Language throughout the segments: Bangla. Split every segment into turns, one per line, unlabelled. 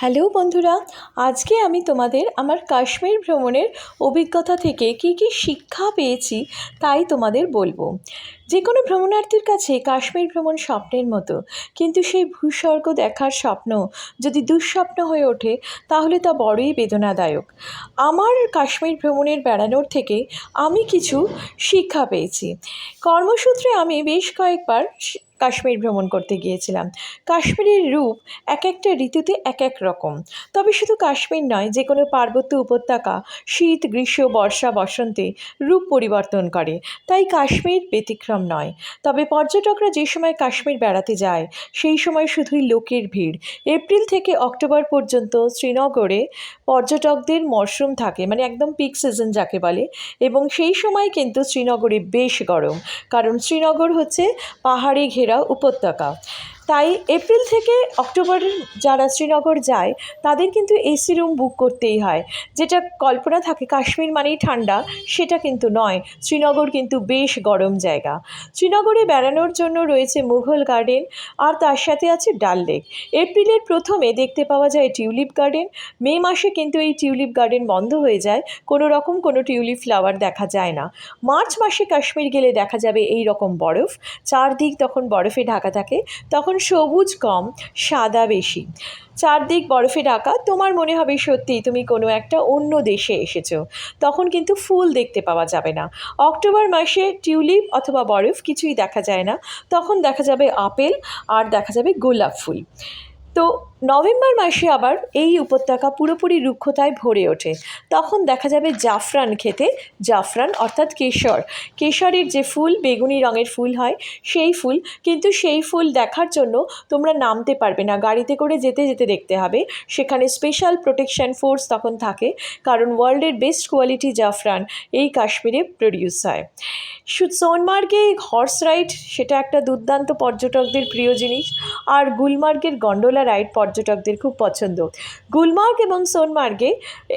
হ্যালো বন্ধুরা, আজকে আমি তোমাদের আমার কাশ্মীর ভ্রমণের অভিজ্ঞতা থেকে কী কী শিক্ষা পেয়েছি তাই তোমাদের বলব। যে কোনো ভ্রমণার্থীর কাছে কাশ্মীর ভ্রমণ স্বপ্নের মতো, কিন্তু সেই ভূস্বর্গ দেখার স্বপ্ন যদি দুঃস্বপ্ন হয়ে ওঠে, তাহলে তা বড়ই বেদনাদায়ক। আমার কাশ্মীর ভ্রমণের বেড়ানোর থেকে আমি কিছু শিক্ষা পেয়েছি। কর্মসূত্রে আমি বেশ কয়েকবার কাশ্মীর ভ্রমণ করতে গিয়েছিলাম। কাশ্মীরের রূপ এক একটা ঋতুতে এক এক রকম। তবে শুধু কাশ্মীর নয় যে কোনো পার্বত্য উপত্যকা, শীত, গ্রীষ্ম, বর্ষা, বসন্তে রূপ পরিবর্তন করে। তাই কাশ্মীর ব্যতিক্রম নয়। তবে পর্যটকরা যে সময় কাশ্মীর বেড়াতে যায়, সেই সময় শুধুই লোকের ভিড়। এপ্রিল থেকে অক্টোবর পর্যন্ত শ্রীনগরে পর্যটকদের মরশুম থাকে মানে একদম পিক সিজন যাকে বলে। এবং সেই সময় কিন্তু শ্রীনগরে বেশ গরম। কারণ শ্রীনগর হচ্ছে পাহাড়ে ঘেরা উপত্যকা। তাই এপ্রিল থেকে অক্টোবরের যারা শ্রীনগর যায়, তাদের কিন্তু এসি রুম বুক করতেই হয়। যেটা কল্পনা থাকে কাশ্মীর মানেই ঠান্ডা, সেটা কিন্তু নয়। শ্রীনগর কিন্তু বেশ গরম জায়গা। শ্রীনগরে বেড়ানোর জন্য রয়েছে মুঘল গার্ডেন, আর তার সাথে আছে ডাল লেক। এপ্রিলের প্রথমে দেখতে পাওয়া যায় টিউলিপ গার্ডেন। মে মাসে কিন্তু এই টিউলিপ গার্ডেন বন্ধ হয়ে যায়। কোনো রকম কোনো টিউলিপ ফ্লাওয়ার দেখা যায় না। মার্চ মাসে কাশ্মীর গেলে দেখা যাবে এই রকম বরফ। চারদিক তখন বরফে ঢাকা থাকে। তখন সবুজ কম, সাদা বেশি। চারদিক বরফে ঢাকা, তোমার মনে হবে সত্যি তুমি কোনো একটা অন্য দেশে এসেছ। তখন কিন্তু ফুল দেখতে পাওয়া যাবে না। অক্টোবর মাসে টিউলিপ অথবা বরফ কিছুই দেখা যায় না। তখন দেখা যাবে আপেল, আর দেখা যাবে গোলাপ ফুল। তো নভেম্বর মাসে আবার এই উপত্যকা পুরোপুরি রুক্ষতায় ভরে ওঠে। তখন দেখা যাবে জাফরান খেতে জাফরান অর্থাৎ কেশর। কেশরের যে ফুল, বেগুনি রঙের ফুল হয়, সেই ফুল। কিন্তু সেই ফুল দেখার জন্য তোমরা নামতে পারবে না। গাড়িতে করে যেতে যেতে দেখতে হবে। সেখানে স্পেশাল প্রোটেকশন ফোর্স তখন থাকে। কারণ ওয়ার্ল্ডের বেস্ট কোয়ালিটি জাফরান এই কাশ্মীরে প্রডিউস হয়। সোনমার্গে হর্স রাইড সেটা একটা দুর্দান্ত পর্যটকদের প্রিয় জিনিস। আর গুলমার্গের গন্ডোলা রাইড পর্যটকদের খুব পছন্দ। গুলমার্গ এবং সোনমার্গে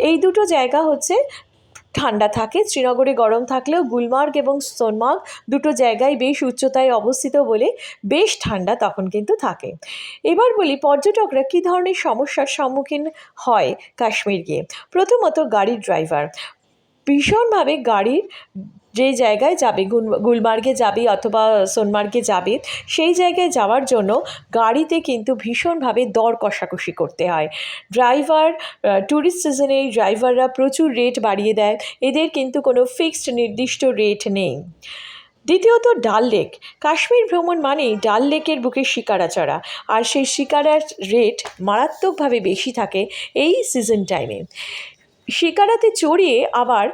এই দুটো জায়গা হচ্ছে ঠান্ডা থাকে, শ্রীনগরে গরম থাকলেও গুলমার্গ এবং সোনমার্গ দুটো জায়গায় বেশ উচ্চতায় অবস্থিত বলে বেশ ঠান্ডা তখন কিন্তু থাকে। এবার বলি পর্যটকরা কী ধরনের সমস্যার সম্মুখীন হয় কাশ্মীর গিয়ে প্রথমত গাড়ির ড্রাইভার ভীষণভাবে গাড়ির যে জায়গায় যাবে গুলমার্গে যাবে অথবা সোনমার্গে যাবে, সেই জায়গায় যাওয়ার জন্য গাড়িতে কিন্তু ভীষণভাবে দর কষাকষি করতে হয়। ড্রাইভার ট্যুরিস্ট সিজনে ড্রাইভাররা প্রচুর রেট বাড়িয়ে দেয়, এদের কিন্তু কোনো ফিক্সড নির্দিষ্ট রেট নেই। দ্বিতীয়ত, ডাল লেক কাশ্মীর ভ্রমণ মানেই ডাল লেকের বুকে শিকারা চড়া আর সেই শিকারার রেট মারাত্মকভাবে বেশি থাকে এই সিজন টাইমে শিকারাতে চড়িয়ে আবার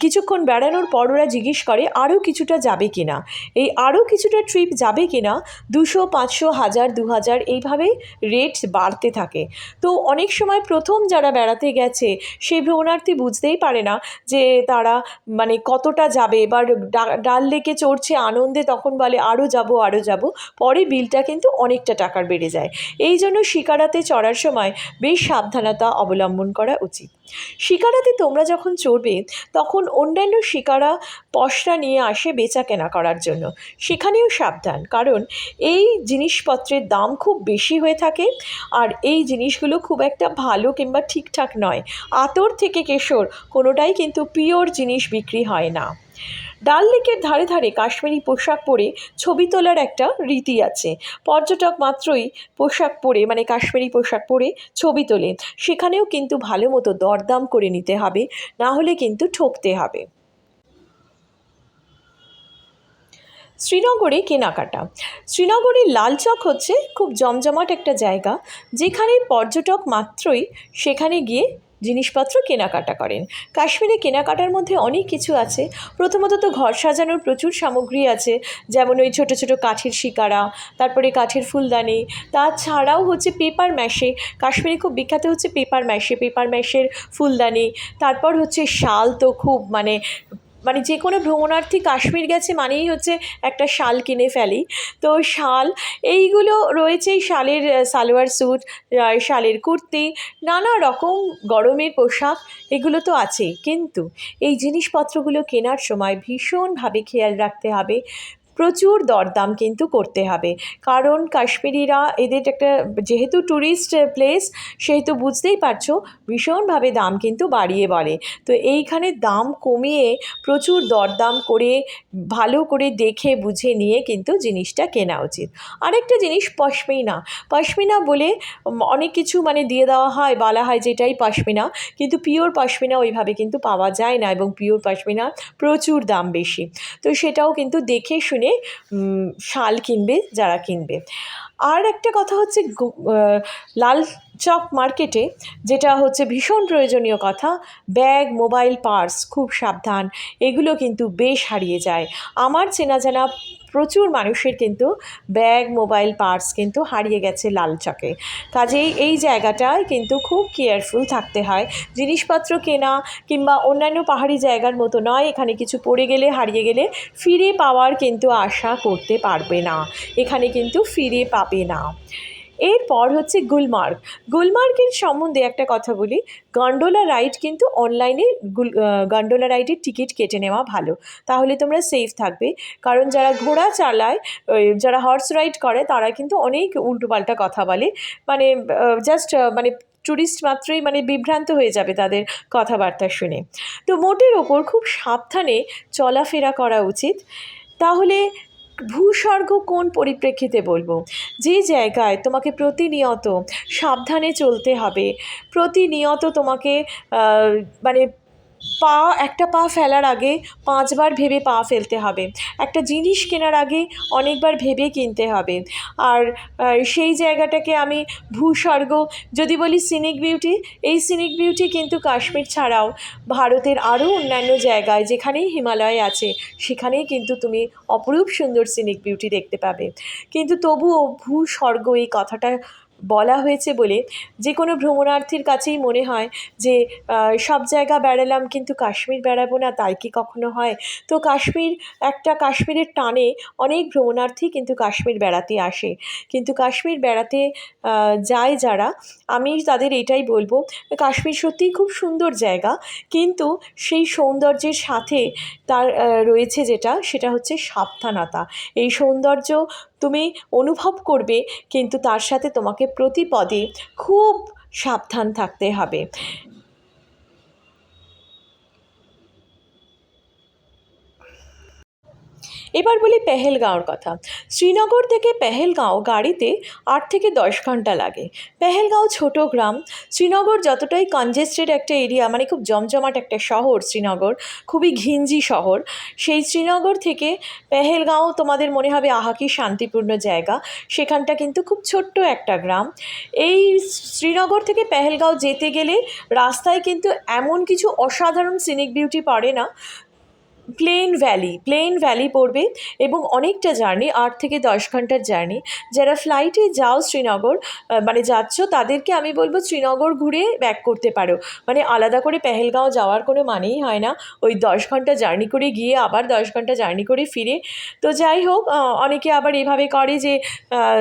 কিছুক্ষণ বেড়ানোর পর ওরা জিজ্ঞেস করে আরও কিছুটা যাবে কি না এই আরও কিছুটা ট্রিপ যাবে কি না দুশো, পাঁচশো, হাজার, দু হাজার এইভাবে রেট বাড়তে থাকে। তো অনেক সময় প্রথম যারা বেড়াতে গেছে, সেই ভ্রমণার্থী বুঝতেই পারে না যে তারা মানে কতটা যাবে ডা- ডাল লেকে চড়ছে আনন্দে তখন বলে আরও যাব আরও যাব। পরে বিলটা কিন্তু অনেকটা টাকার বেড়ে যায়। এই জন্য শিকারাতে চড়ার সময় বেশ সাবধানতা অবলম্বন করা উচিত। শিকারাতে তোমরা যখন চড়বে, তখন অন্যান্য শিকারা পশরা নিয়ে আসে বেচা কেনা করার জন্য। সেখানেও সাবধান, কারণ এই জিনিসপত্রের দাম খুব বেশি হয়ে থাকে আর এই জিনিসগুলো খুব একটা ভালো কিংবা ঠিকঠাক নয়। আতর থেকে কেশর কোনোটাই কিন্তু পিওর জিনিস বিক্রি হয় না। ডাল লেকের ধারে ধারে কাশ্মীরি পোশাক পরে ছবি তোলার একটা রীতি আছে। পর্যটক মাত্রই পোশাক পরে মানে কাশ্মীরি পোশাক পরে ছবি তোলে। সেখানেও কিন্তু ভালো মতো দরদাম করে নিতে হবে, না হলে কিন্তু ঠকতে হবে। শ্রীনগরে কেনাকাটা। শ্রীনগরের লালচক হচ্ছে খুব জমজমাট একটা জায়গা, যেখানে পর্যটক মাত্রই সেখানে গিয়ে জিনিসপত্র কেনাকাটা করেন। কাশ্মীরে কেনাকাটার মধ্যে অনেক কিছু আছে। প্রথমত তো ঘর সাজানোর প্রচুর সামগ্রী আছে, যেমন ওই ছোটো ছোটো কাঠের শিকারা, তারপরে কাঠের ফুলদানি। তাছাড়াও হচ্ছে পেপার ম্যাশে, কাশ্মীরে খুব বিখ্যাত হচ্ছে পেপার ম্যাশে। পেপার ম্যাশের ফুলদানি, তারপর হচ্ছে শাল তো খুব মানে মানে যে কোনো ভ্রমণার্থী কাশ্মীর গেছে মানেই হচ্ছে একটা শাল কিনে ফেলি। তো শাল, এইগুলো রয়েছে শালের সালোয়ার স্যুট শালের কুর্তি, নানা রকম গরমের পোশাক, এগুলো তো আছেই কিন্তু এই জিনিসপত্রগুলো কেনার সময় ভীষণভাবে খেয়াল রাখতে হবে। প্রচুর দরদাম কিন্তু করতে হবে। কারণ কাশ্মীরিরা এদের একটা যেহেতু ট্যুরিস্ট প্লেস সেহেতু বুঝতেই পারছ, ভীষণভাবে দাম কিন্তু বাড়িয়ে বলে। তো এইখানে দাম কমিয়ে প্রচুর দরদাম করে, ভালো করে দেখে, বুঝে নিয়ে কিন্তু জিনিসটা কেনা উচিত। আরেকটা জিনিস পশমিনা। পশমিনা বলে অনেক কিছু মানে দিয়ে দেওয়া হয়, বলা হয় যেটাই পশমিনা। কিন্তু পিওর পশমিনা ওইভাবে কিন্তু পাওয়া যায় না এবং পিওর পশমিনা প্রচুর দাম বেশি। তো সেটাও কিন্তু দেখে শুনে উম, শাল কিনবে যারা কিনবে। আর একটা কথা হচ্ছে লাল চক মার্কেটে যেটা হচ্ছে ভীষণ প্রয়োজনীয় কথা ব্যাগ মোবাইল পার্স খুব সাবধান এগুলো কিন্তু বেশ হারিয়ে যায়। আমার চেনা জানা প্রচুর মানুষের কিন্তু ব্যাগ, মোবাইল, পার্স কিন্তু হারিয়ে গেছে লালচকে কাজেই এই জায়গাটায় কিন্তু খুব কেয়ারফুল থাকতে হয়। জিনিসপত্র কেনা কিংবা অন্যান্য পাহাড়ি জায়গার মতো নয়, এখানে কিছু পড়ে গেলে, হারিয়ে গেলে ফিরে পাওয়ার কিন্তু আশা করতে পারবে না। এখানে কিন্তু ফিরে পাবে না। এরপর হচ্ছে গুলমার্গ। গুলমার্গের সম্বন্ধে একটা কথা বলি, গন্ডোলা রাইড কিন্তু অনলাইনে গুল গন্ডোলা রাইডের টিকিট কেটে নেওয়া ভালো। তাহলে তোমরা সেফ থাকবে। কারণ যারা ঘোড়া চালায় যারা হর্স রাইড করে, তারা কিন্তু অনেক উল্টোপাল্টা কথা বলে। মানে জাস্ট মানে ট্যুরিস্ট মাত্রই মানে বিভ্রান্ত হয়ে যাবে তাদের কথাবার্তা শুনে। তো মোটের ওপর খুব সাবধানে চলাফেরা করা উচিত। তাহলে ভূস্বর্গ কোন পরিপ্রেক্ষিতে বলব? যে জায়গায় তোমাকে প্রতিনিয়ত সাবধানে চলতে হবে প্রতিনিয়ত তোমাকে মানে পা, একটা পা ফেলার আগে পাঁচবার ভেবে পা ফেলতে হবে। একটা জিনিস কেনার আগে অনেকবার ভেবে কিনতে হবে। আর সেই জায়গাটাকে আমি ভূস্বর্গ, যদি বলি সিনিক বিউটি, এই সিনিক বিউটি কিন্তু কাশ্মীর ছাড়াও ভারতের আরও অন্যান্য জায়গায় যেখানেই হিমালয় আছে, সেখানেই কিন্তু তুমি অপরূপ সুন্দর সিনিক বিউটি দেখতে পাবে। কিন্তু তবুও ভূস্বর্গ এই কথাটা বলা হয়েছে বলে যে কোনো ভ্রমণার্থীর কাছেই মনে হয় যে সব জায়গা বেড়ালাম কিন্তু কাশ্মীর বেড়াবো না, তাই কি কখনো হয়? তো কাশ্মীর, একটা কাশ্মীরের টানে অনেক ভ্রমণার্থী কিন্তু কাশ্মীর বেড়াতে আসে। কিন্তু কাশ্মীর বেড়াতে যায় যারা, আমি তাদের এটাই বলব, কাশ্মীর সত্যিই খুব সুন্দর জায়গা, কিন্তু সেই সৌন্দর্যের সাথে তার রয়েছে যেটা, সেটা হচ্ছে সাবধানতা। এই সৌন্দর্য তুমি অনুভব করবে কিন্তু তার সাথে তোমাকে প্রতিপদে খুব সাবধান থাকতে হবে। এবার বলি পেহেলগাঁওর কথা। শ্রীনগর থেকে পেহেলগাঁও গাড়িতে আট থেকে দশ ঘণ্টা লাগে। পেহেলগাঁও ছোট গ্রাম। শ্রীনগর যতটাই কনজেস্টেড একটা এরিয়া মানে খুব জমজমাট একটা শহর শ্রীনগর, খুবই ঘিঞ্জি শহর, সেই শ্রীনগর থেকে পেহেলগাঁও তোমাদের মনে হবে, আহা কি শান্তিপূর্ণ জায়গা। সেখানটা কিন্তু খুব ছোট্ট একটা গ্রাম। এই শ্রীনগর থেকে পেহেলগাঁও যেতে গেলে রাস্তায় কিন্তু এমন কিছু অসাধারণ সিনিক বিউটি পড়ে না। প্লেন ভ্যালি প্লেন ভ্যালি পড়বে এবং অনেকটা জার্নি, আট থেকে দশ ঘণ্টার জার্নি। যারা ফ্লাইটে যাও শ্রীনগর মানে যাচ্ছ, তাদেরকে আমি বলব শ্রীনগর ঘুরে ব্যাক করতে পারো। মানে আলাদা করে পেহেলগাঁও যাওয়ার কোনো মানেই হয় না। ওই দশ ঘণ্টা জার্নি করে গিয়ে আবার দশ ঘণ্টা জার্নি করে ফিরে। তো যাই হোক অনেকে আবার এভাবে করে যে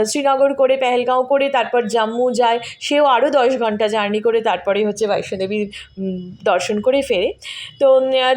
শ্রীনগর করে, পেহেলগাঁও করে, তারপর জম্মু যায়। সেও আরও দশ ঘণ্টা জার্নি করে তারপরে হচ্ছে বৈষ্ণোদেবী দর্শন করে ফেরে। তো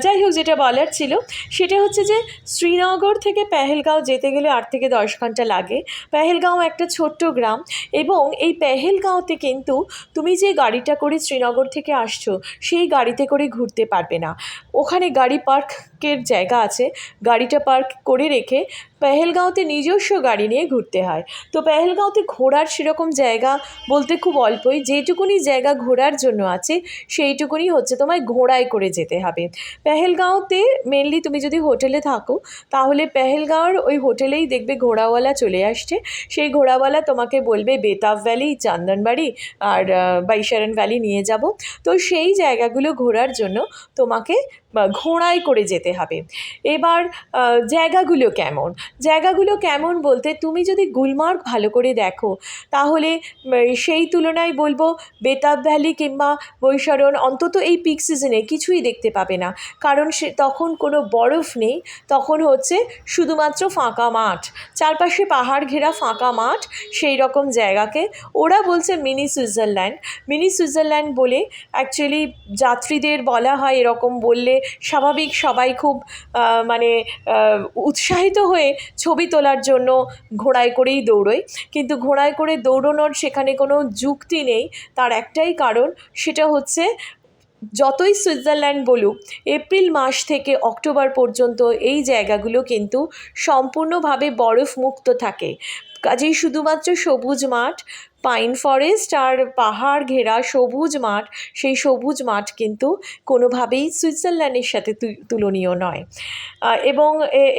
যাই হোক, যেটা বলার ছিল সেটা হচ্ছে যে শ্রীনগর থেকে পেহেলগাঁও যেতে গেলে আট থেকে দশ ঘণ্টা লাগে। পেহেলগাঁও একটা ছোট্ট গ্রাম এবং এই পেহেলগাঁওতে কিন্তু তুমি যে গাড়িটা করে শ্রীনগর থেকে আসছো, সেই গাড়িতে করে ঘুরতে পারবে না। ওখানে গাড়ি পার্কের জায়গা আছে। গাড়িটা পার্ক করে রেখে পেহেলগাঁওতে নিজস্ব গাড়ি নিয়ে ঘুরতে হয়। তো পেহেলগাঁওতে ঘোরার সেরকম জায়গা বলতে খুব অল্পই। যেটুকুনি জায়গা ঘোরার জন্য আছে সেইটুকুনি হচ্ছে তোমায় ঘোড়ায় করে যেতে হবে। পেহেলগাঁওতে মেনলি তুমি যদি হোটেলে থাকো তাহলে পেহেলগাঁওর ওই হোটেলেই দেখবে ঘোড়াওয়ালা চলে আসছে। সেই ঘোড়াওয়ালা তোমাকে বলবে বেতাব ভ্যালি চান্দনবাড়ি আর আহ, বাইশারান ভ্যালি নিয়ে যাব। তো সেই জায়গাগুলো ঘোরার জন্য তোমাকে ঘোড়ায় করে যেতে হবে। এবার জায়গাগুলো কেমন? জায়গাগুলো কেমন বলতে তুমি যদি গুলমার্গ ভালো করে দেখো, তাহলে সেই তুলনায় বলব বেতাব ভ্যালি কিংবা বৈশারণ অন্তত এই পিক সিজনে কিছুই দেখতে পাবে না। কারণ সে, তখন কোনো বরফ নেই, তখন হচ্ছে শুধুমাত্র ফাঁকা মাঠ। চারপাশে পাহাড় ঘেরা ফাঁকা মাঠ, সেই রকম জায়গাকে। ওরা বলছে মিনি সুইজারল্যান্ড। মিনি সুইজারল্যান্ড বলে অ্যাকচুয়ালি যাত্রীদের বলা হয় এরকম বললে স্বাভাবিক সবাই খুব মানে উৎসাহিত হয়ে ছবি তোলার জন্য ঘোড়ায় করেই দৌড়োয়। কিন্তু ঘোড়ায় করে দৌড়নোর সেখানে কোনো যুক্তি নেই। তার একটাই কারণ, সেটা হচ্ছে যতই সুইজারল্যান্ড বলুক, এপ্রিল মাস থেকে অক্টোবর পর্যন্ত এই জায়গাগুলো কিন্তু সম্পূর্ণভাবে বরফ মুক্ত থাকে। কাজেই শুধুমাত্র সবুজ মাঠ পাইন ফরেস্ট আর পাহাড় ঘেরা সবুজ মাঠ, সেই সবুজ মাঠ কিন্তু কোনোভাবেই সুইজারল্যান্ডের সাথে তুলনীয় নয়। এবং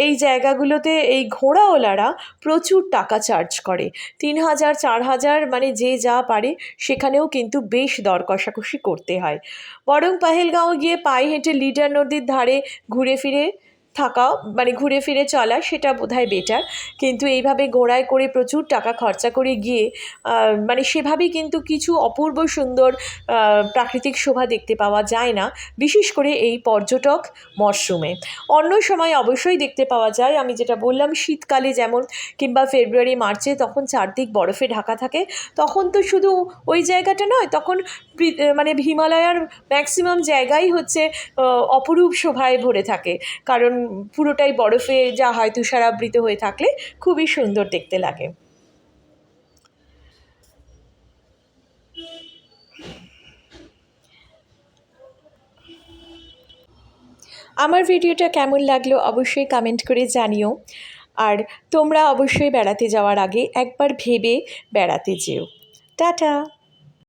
এই জায়গাগুলোতে এই ঘোড়াওয়ালারা প্রচুর টাকা চার্জ করে। তিন হাজার, চার হাজার মানে যে যা পারে সেখানেও কিন্তু বেশ দর কষাকষি করতে হয়। বরং পাহেলগাঁও গিয়ে পায়ে হেঁটে লিডার নদীর ধারে ঘুরে ফিরে থাকা মানে ঘুরে ফিরে চলা, সেটা বোধহয় বেটার কিন্তু এইভাবে ঘোড়ায় করে প্রচুর টাকা খরচা করে গিয়ে মানে সেভাবেই কিন্তু কিছু অপূর্ব সুন্দর প্রাকৃতিক শোভা দেখতে পাওয়া যায় না, বিশেষ করে এই পর্যটক মরশুমে। অন্য সময় অবশ্যই দেখতে পাওয়া যায়, আমি যেটা বললাম, শীতকালে যেমন, কিংবা ফেব্রুয়ারি, মার্চে তখন চারদিক বরফে ঢাকা থাকে, তখন তো শুধু ওই জায়গাটা নয়, তখন মানে হিমালয়ার ম্যাক্সিমাম জায়গাই হচ্ছে অপরূপ শোভায় ভরে থাকে। কারণ পুরোটাই বরফে যা হয় তুষারাবৃত হয়ে থাকলে খুবই সুন্দর দেখতে লাগে। আমার ভিডিওটা কেমন লাগল অবশ্যই কমেন্ট করে জানিও। আর তোমরা অবশ্যই বেড়াতে যাওয়ার আগে একবার ভেবে বেড়াতে যেও। টাটা!